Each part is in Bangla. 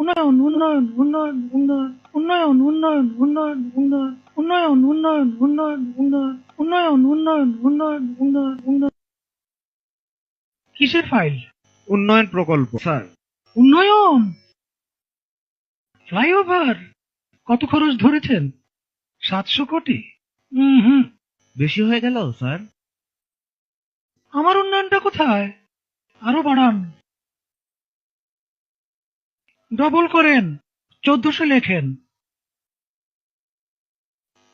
উন্নয়ন উন্নয়ন উন্নয়ন উন্নয়ন উন্নয়ন উন্নয়ন উন্নয়ন উন্নয়ন উন্নয়ন উন্নয়ন উন্নয়ন উন্নয়ন উন্নয়ন উন্নয়ন উন্নয়ন উন্নয়ন উন্নয়ন কিসের ফাইল? উন্নয়ন প্রকল্প স্যার। উন্নয়ন? ফ্লাইওভার কত খরচ ধরেছেন? সাতশো কোটি? হুম হুম। বেশি হয়ে গেল স্যার? আমার উন্নয়নটা কোথায়? আরও বাড়ান। ডবল করেন, চোদ্দশো লেখেন।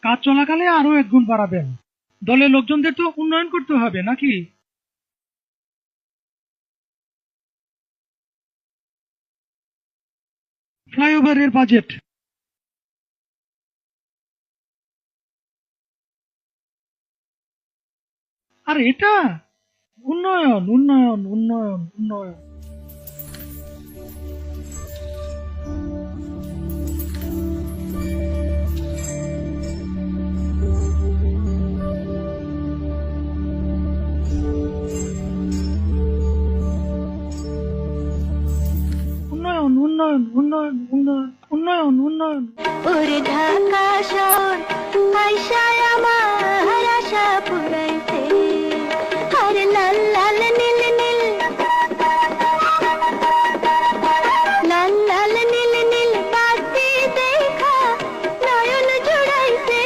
কাজ চলাকালে আরও এক গুণ বাড়াবেন। দলের লোকজনদের তো উন্নয়ন করতে হবে, নাকি? ফ্লাইওভারের বাজেট। আর এটা? উন্নয়ন উন্নয়ন উন্নয়ন উন্নয়ন। উন্নয়ন উন্নয়ন উন্নয়ন উন্নয়ন উন্নয়ন। ওরে ঢাকা শহর আইসায় আমার আশা পুরাইতে। আরে লাল লাল নীল নীল। লাল লাল নীল নীল বাতি দেখা নয়ন জুড়াইতে।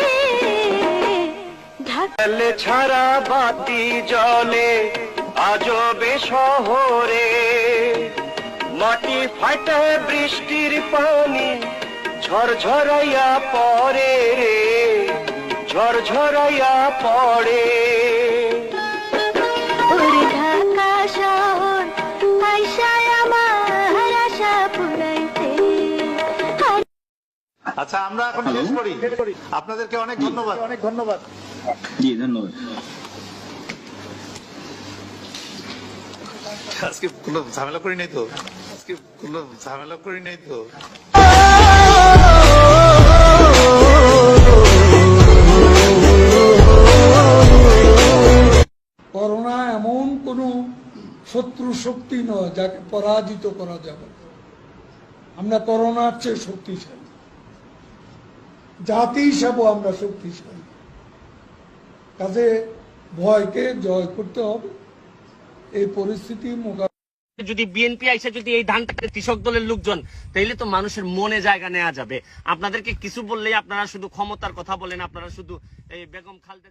ঢাকা ছাড়া বাতি জলে আজবে শহরে। মাটি ফাটে বৃষ্টির পানি ঝরঝরাইয়া পড়ে রে ঝরঝরাইয়া পড়ে। ঢাকা শহর আইসায় আমার আশা পুরাইতে। আচ্ছা আমরা এখন শেষ করি। আপনাদেরকে অনেক ধন্যবাদ। অনেক ধন্যবাদ। জি ধন্যবাদ। আজকে কোনো ঝামেলা করি নাই তো? আজকে কোনো ঝামেলা করি নাই তো। করোনা এমন কোনো শত্রু শক্তি নয় যাকে পরাজিত করা যাবে আমরা করোনার চেয়ে শক্তিশালী। জাতি হিসাবেও আমরা শক্তিশালী। কাজে ভয়কে জয় করতে হবে। এই পরিস্থিতি মোকাবিলা যদি বিএনপি আইসা যদি এই ধানটাকে কৃষক দলের লোকজন, তাইলে তো মানুষের মনে জায়গা নেওয়া যাবে। আপনাদেরকে কিছু বললেই আপনারা শুধু ক্ষমতার কথা বলেন, আপনারা শুধু এই বেগম খালেদা